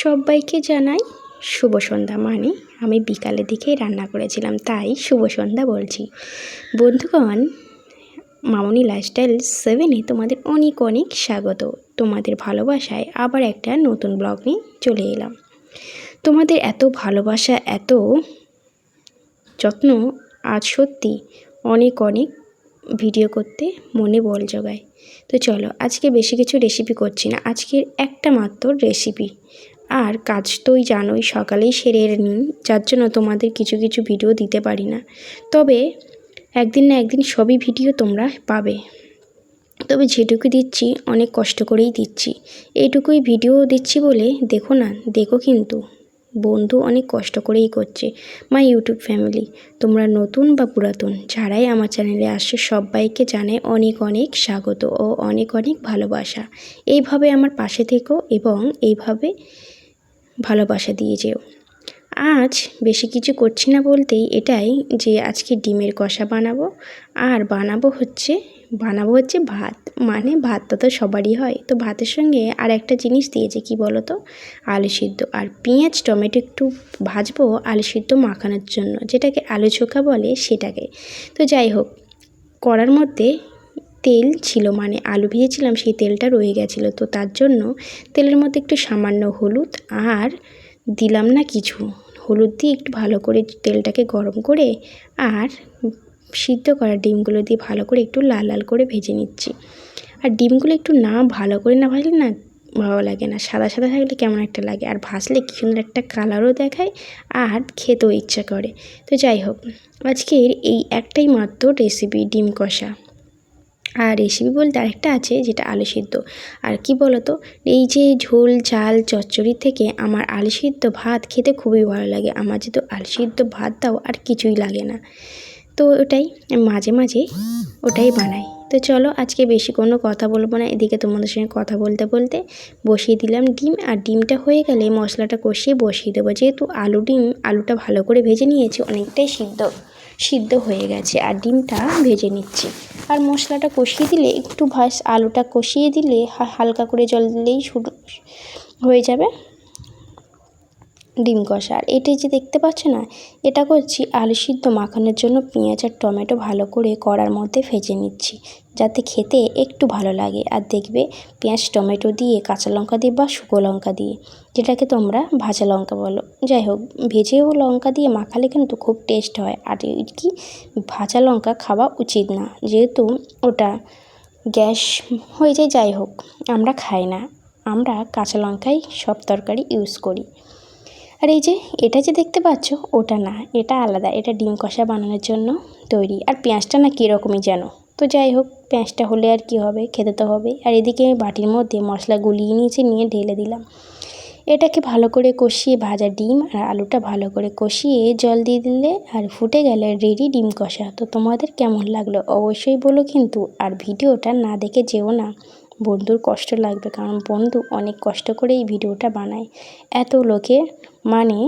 সবাইকে জানাই শুভ সন্ধ্যা মানে। আমি বিকালের দিকেই রান্না করেছিলাম, তাই শুভ সন্ধ্যা বলছি। বন্ধুগণ, মামনি লাইফস্টাইল সেভেনে তোমাদের অনেক অনেক স্বাগত। তোমাদের ভালোবাসায় আবার একটা নতুন ব্লগ নিয়ে চলে এলাম। তোমাদের এত ভালোবাসা, এত যত্ন আজ সত্যি অনেক অনেক ভিডিও করতে মনে বল জোগায়। তো চলো, আজকে বেশি কিছু রেসিপি করছি না। আজকের একটা মাত্র রেসিপি আর কাজ তোই জানোই, সকালেই সেরে নিই যার জন্য তোমাদের কিছু কিছু ভিডিও দিতে পারি না। তবে একদিন না একদিন সবই ভিডিও তোমরা পাবে। তবে যেটুকু দিচ্ছি, অনেক কষ্ট করেই দিচ্ছি। এইটুকুই ভিডিও দিচ্ছি বলে দেখো না, দেখো কিন্তু। বন্ধু অনেক কষ্ট করেই করছে মাই ইউটিউব ফ্যামিলি তোমরা নতুন বা পুরাতন, যারাই আমার চ্যানেলে আসছে, সবাইকে জানে অনেক অনেক স্বাগত ও অনেক অনেক ভালোবাসা। এইভাবে আমার পাশে থেকো এবং এইভাবে ভালোবাসা দিয়ে যেও। আজ বেশি কিছু করছি না বলতেই এটাই যে আজকে ডিমের কষা বানাবো। আর বানাবো হচ্ছে বানাবো হচ্ছে ভাত। মানে ভাতটা তো সবারই হয়। তো ভাতের সঙ্গে আর একটা জিনিস দিয়েছে, কি বলো তো আলু সিদ্ধ। আর পেঁয়াজ, টমেটো একটু ভাজবো আলু সিদ্ধ মাখানোর জন্য। যেটাকে আলু চোখা বলে সেটাকে। তো যাই হোক, করার মধ্যে তেল ছিল মানে আলু ভেজেছিলাম, সেই তেলটা রয়ে গেছিল। তো তার জন্য তেলের মধ্যে একটু সামান্য হলুদ আর দিলাম না কিছু। হলুদ দিয়ে একটু ভালো করে তেলটাকে গরম করে আর সিদ্ধ করা ডিমগুলো দিয়ে ভালো করে একটু লাল লাল করে ভেজে নিচ্ছি। আর ডিমগুলো একটু না ভালো করে না ভাজলে না ভালো লাগে না, সাদা সাদা থাকলে কেমন একটা লাগে। আর ভাজলে কী সুন্দর একটা কালারও দেখায় আর খেতেও ইচ্ছা করে। তো যাই হোক, আজকের এই একটাই মাত্র রেসিপি ডিম কষা। আর রেসিপি বলতে আরেকটা আছে যেটা আলু সিদ্ধ। আর কি বলতো, এই যে ঝোল, ঝাল, চচ্চড়ি থেকে আমার আলু সিদ্ধ ভাত খেতে খুবই ভালো লাগে। আমার যেহেতু আলু সিদ্ধ ভাত দাও আর কিছুই লাগে না। তো ওটাই মাঝে মাঝে ওটাই বানাই। তো চলো আজকে বেশি কোনো কথা বলব না, এদিকে তোমাদের সঙ্গে কথা বলতে বলতে বসিয়ে দিলাম ডিম। আর ডিমটা হয়ে গেলে মশলাটা কষিয়ে বসিয়ে দেবো। যেহেতু আলু ডিম, আলুটা ভালো করে ভেজে নিয়েছি, অনেকটাই সিদ্ধ। সিদ্ধ হয়ে গেছে। আর ডিমটা ভেজে নিচ্ছি। আর মশলাটা কষিয়ে দিলে একটু ভাস আলুটা কষিয়ে দিলে হালকা করে জল দিলেই শুরু হয়ে যাবে। ডিম কষা। আর এটাই যে দেখতে পাচ্ছ না, এটা করছি আলু সিদ্ধ মাখানোর জন্য পেঁয়াজ আর টমেটো ভালো করে কড়ার মধ্যে ভেজে নিচ্ছি, যাতে খেতে একটু ভালো লাগে। আর দেখবে পেঁয়াজ, টমেটো দিয়ে, কাঁচা লঙ্কা দিয়ে বা শুকো লঙ্কা দিয়ে, যেটাকে তোমরা ভাজা লঙ্কা বলো। যাই হোক ভেজেও লঙ্কা দিয়ে মাখালে কিন্তু খুব টেস্ট হয়। আর কি, ভাজা লঙ্কা খাওয়া উচিত না। যেহেতু ওটা গ্যাস হয়ে যায়, যাই হোক, আমরা খাই না। আমরা কাঁচা লঙ্কাই সব তরকারি ইউজ করি। আর এই যে এটা যে দেখতে পাচ্ছ, ওটা না, এটা আলাদা, এটা ডিম কষা বানানোর জন্য তৈরি। আর পেঁয়াজটা না কীরকমই যেন। তো যাই হোক, পেঁয়াজটা হলে আর কি হবে, খেতে তো হবে। আর এদিকে আমি বাটির মধ্যে মশলা গুলিয়ে নিয়েছি, নিয়ে ঢেলে দিলাম। এটাকে ভালো করে কষিয়ে ভাজা ডিম আর আলুটা ভালো করে কষিয়ে জল দিয়ে দিলে আর ফুটে গেলে রেডি ডিম কষা। তো তোমাদের কেমন লাগল অবশ্যই বলো কিন্তু, আর ভিডিওটা না দেখে যেও না। বন্ধুর কষ্ট লাগবে, কারণ বন্ধু অনেক কষ্ট করে এই ভিডিওটা বানায়। এত লোকের মানে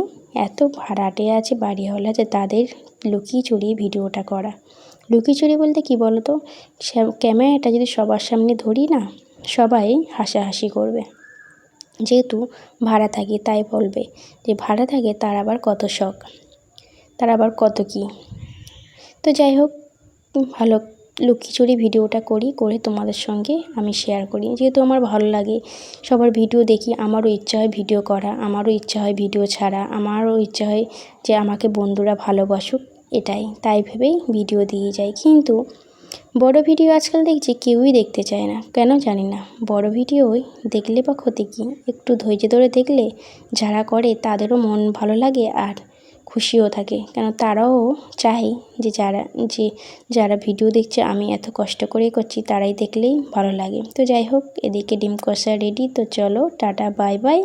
এত ভাড়াটে আছে বাড়িওয়ালা যে তাদের লুকিয়ে চুরিয়ে ভিডিওটা করা। লুকিয়ে চুরি বলতে কি বলো তো ক্যামেরাটা যদি সবার সামনে ধরি না, সবাই হাসাহাসি করবে। যেহেতু ভাড়া থাকে তাই বলবে যে ভাড়া থাকে তার আবার কত শখ, তার আবার কত কী। তো যাই হোক, ভালো লুকিচুরি ভিডিওটা করি, করে তোমাদের সঙ্গে আমি শেয়ার করি। যেহেতু আমার ভালো লাগে সবার ভিডিও দেখি, আমারও ইচ্ছা হয় ভিডিও করা, আমারও ইচ্ছা হয় ভিডিও ছাড়া, আমারও ইচ্ছা হয় যে আমাকে বন্ধুরা ভালোবাসুক, এটাই। তাই ভেবেই ভিডিও দিয়ে যাই। কিন্তু বড় ভিডিও আজকাল দেখছি কেউই দেখতে চায় না। কেন জানি না। বড় ভিডিওই দেখলে বা ক্ষতি কী? একটু ধৈর্য ধরে দেখলে যারা করে তাদেরও মন ভালো লাগে আর খুশিও থাকে। কেন তারাও চায় যে যারা যে যারা ভিডিও দেখছে, আমি এত কষ্ট করে করছি, তারাই দেখলেই ভালো লাগে। তো যাই হোক, এদিকে ডিম কষা রেডি তো চলো, টাটা বাই বাই